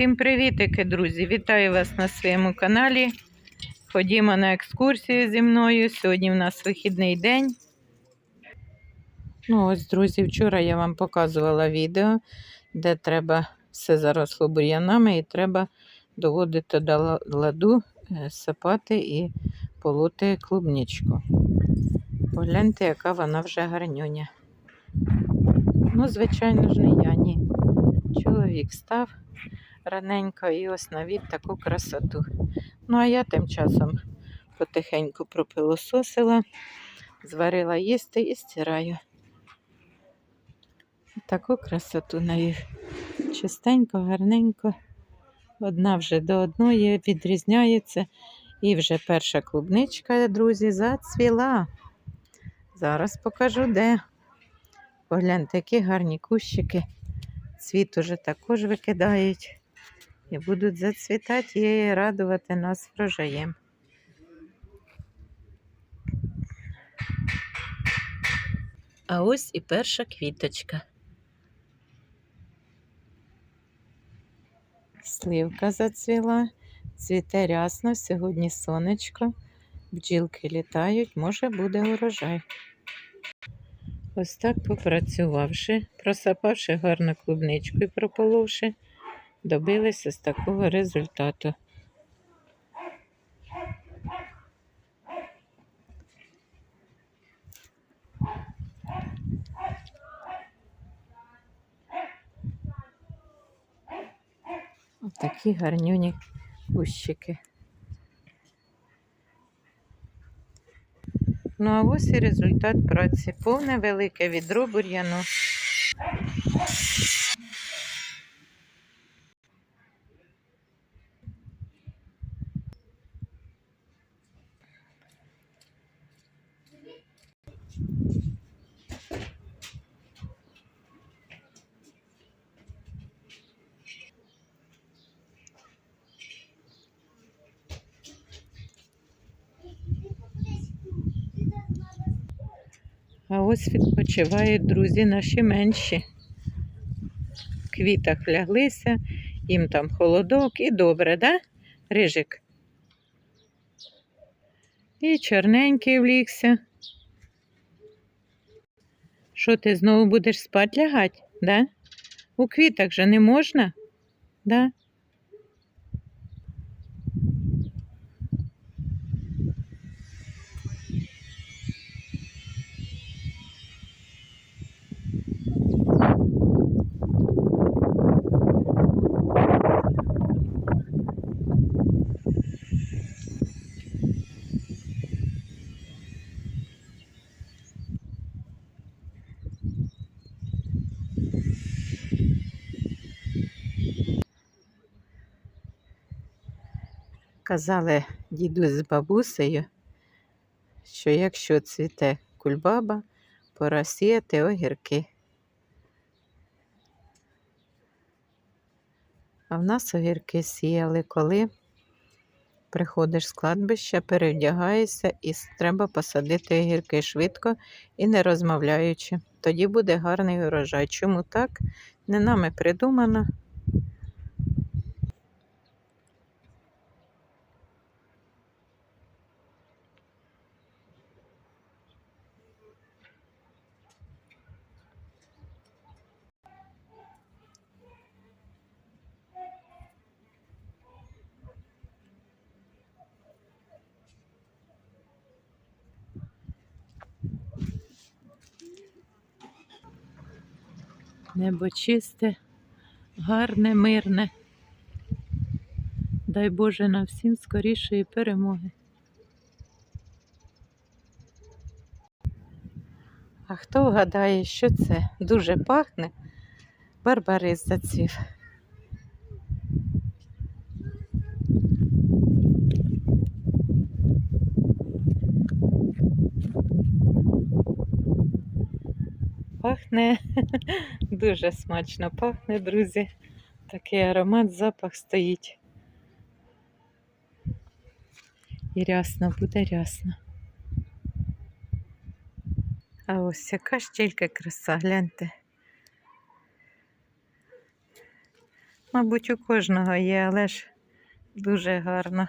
Всім привітики, друзі! Вітаю вас на своєму каналі. Ходімо на екскурсію зі мною. Сьогодні в нас вихідний день. Ну, ось, друзі, вчора я вам показувала відео, де треба все заросло бур'янами і треба доводити до ладу, е, сапати і полоти клубничку. Погляньте, яка вона вже гарнюня. Ну, звичайно ж, не я, ні. Чоловік став раненько і ось навіть таку красоту. Ну, а я тим часом потихеньку пропилососила, зварила їсти і стираю. Таку красоту навів. Чистенько, гарненько. Одна вже до одної відрізняється. І вже перша клубничка, друзі, зацвіла. Зараз покажу де. Погляньте, які гарні кущики. Цвіт уже також викидають і будуть зацвітати і радувати нас врожаєм. А ось і перша квіточка. Сливка зацвіла, цвіте рясно, сьогодні сонечко, бджілки літають, може буде урожай. Ось так попрацювавши, просапавши гарно клубничку і прополовши, добилися з такого результату. Такі гарнюні кущики. Ну, а ось і результат праці. Повне велике відро бур'яну. А ось відпочивають друзі наші менші. В квітах вляглися, їм там холодок і добре, да, Рижик? І чорненький влігся. Що ти знову будеш спати лягати, да? У квітах же не можна, да? Казали дідусь з бабусею, що якщо цвіте кульбаба, пора сіяти огірки. А в нас огірки сіяли, коли приходиш з кладбища, перевдягаєшся і треба посадити огірки швидко і не розмовляючи. Тоді буде гарний урожай. Чому так? Не нами придумано. Небо чисте, гарне, мирне. Дай Боже нам всім скорішої перемоги. А хто вгадає, що це дуже пахне? Барбарис зацвів. Пахне дуже смачно пахне, друзі. Такий аромат, запах стоїть. І рясно буде рясно. А ось яка ж тільки краса, гляньте. Мабуть, у кожного є, але ж дуже гарно.